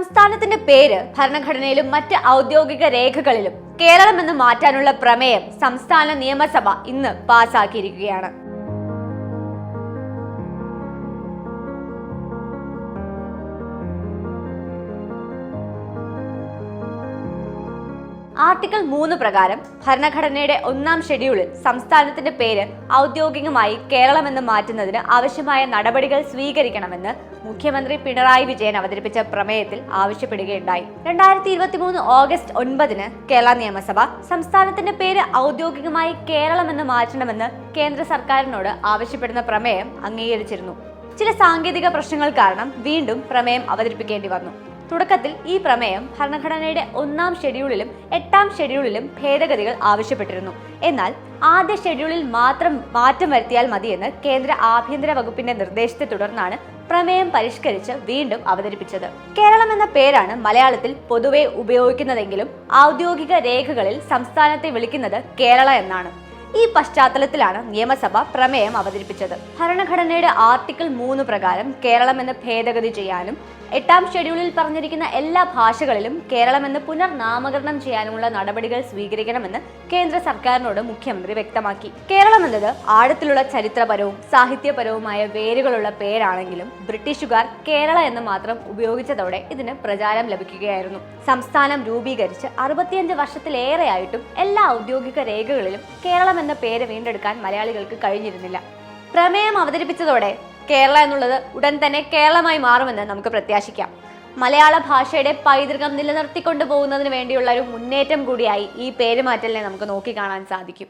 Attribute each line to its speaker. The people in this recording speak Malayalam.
Speaker 1: സംസ്ഥാനത്തിന്റെ പേര് ഭരണഘടനയിലും മറ്റ് ഔദ്യോഗിക രേഖകളിലും കേരളം എന്ന് മാറ്റാനുള്ള പ്രമേയം സംസ്ഥാന നിയമസഭ ഇന്ന് പാസാക്കിയിരിക്കുകയാണ്. ആർട്ടിക്കിൾ മൂന്ന് പ്രകാരം ഭരണഘടനയുടെ ഒന്നാം ഷെഡ്യൂളിൽ സംസ്ഥാനത്തിന്റെ പേര് ഔദ്യോഗികമായി കേരളമെന്ന് മാറ്റുന്നതിന് ആവശ്യമായ നടപടികൾ സ്വീകരിക്കണമെന്ന് മുഖ്യമന്ത്രി പിണറായി വിജയൻ അവതരിപ്പിച്ച പ്രമേയത്തിൽ ആവശ്യപ്പെടുകയുണ്ടായി. രണ്ടായിരത്തി ഇരുപത്തി മൂന്ന് ഓഗസ്റ്റ് ഒൻപതിന് കേരള നിയമസഭ സംസ്ഥാനത്തിന്റെ പേര് ഔദ്യോഗികമായി കേരളമെന്ന് മാറ്റണമെന്ന് കേന്ദ്ര സർക്കാരിനോട് ആവശ്യപ്പെടുന്ന പ്രമേയം അംഗീകരിച്ചിരുന്നു. ചില സാങ്കേതിക പ്രശ്നങ്ങൾ കാരണം വീണ്ടും പ്രമേയം അവതരിപ്പിക്കേണ്ടി വന്നു. തുടക്കത്തിൽ ഈ പ്രമേയം ഭരണഘടനയുടെ ഒന്നാം ഷെഡ്യൂളിലും എട്ടാം ഷെഡ്യൂളിലും ഭേദഗതികൾ ആവശ്യപ്പെട്ടിരുന്നു. എന്നാൽ ആദ്യ ഷെഡ്യൂളിൽ മാത്രം മാറ്റം വരുത്തിയാൽ മതിയെന്ന് കേന്ദ്ര ആഭ്യന്തര വകുപ്പിന്റെ നിർദ്ദേശത്തെ തുടർന്നാണ് പ്രമേയം പരിഷ്കരിച്ച് വീണ്ടും അവതരിപ്പിച്ചത്. കേരളം എന്ന പേരാണ് മലയാളത്തിൽ പൊതുവെ ഉപയോഗിക്കുന്നതെങ്കിലും ഔദ്യോഗിക രേഖകളിൽ സംസ്ഥാനത്തെ വിളിക്കുന്നത് കേരള എന്നാണ്. ഈ പശ്ചാത്തലത്തിലാണ് നിയമസഭ പ്രമേയം അവതരിപ്പിച്ചത്. ഭരണഘടനയുടെ ആർട്ടിക്കിൾ മൂന്ന് പ്രകാരം കേരളം എന്ന് ഭേദഗതി ചെയ്യാനും എട്ടാം ഷെഡ്യൂളിൽ പറഞ്ഞിരിക്കുന്ന എല്ലാ ഭാഷകളിലും കേരളം എന്ന് പുനർനാമകരണം ചെയ്യാനുമുള്ള നടപടികൾ സ്വീകരിക്കണമെന്ന് കേന്ദ്ര സർക്കാരിനോട് മുഖ്യമന്ത്രി വ്യക്തമാക്കി. കേരളം എന്നത് ആഴത്തിലുള്ള ചരിത്രപരവും സാഹിത്യപരവുമായ വേരുകളുള്ള പേരാണെങ്കിലും ബ്രിട്ടീഷുകാർ കേരള എന്ന് മാത്രം ഉപയോഗിച്ചതോടെ ഇതിന് പ്രചാരം ലഭിക്കുകയായിരുന്നു. സംസ്ഥാനം രൂപീകരിച്ച് അറുപത്തിയഞ്ച് വർഷത്തിലേറെയായിട്ടും എല്ലാ ഔദ്യോഗിക രേഖകളിലും കേരളം എന്ന പേര് വീണ്ടെടുക്കാൻ മലയാളികൾക്ക് കഴിഞ്ഞിരുന്നില്ല. പ്രമേയം അവതരിപ്പിച്ചതോടെ കേരള എന്നുള്ളത് ഉടൻ തന്നെ കേരളമായി മാറുമെന്ന് നമുക്ക് പ്രത്യാശിക്കാം. മലയാള ഭാഷയുടെ പൈതൃകം നിലനിർത്തിക്കൊണ്ടു പോകുന്നതിന് വേണ്ടിയുള്ള ഒരു മുന്നേറ്റം കൂടിയായി ഈ പേരുമാറ്റലിനെ നമുക്ക് നോക്കിക്കാണാൻ സാധിക്കും.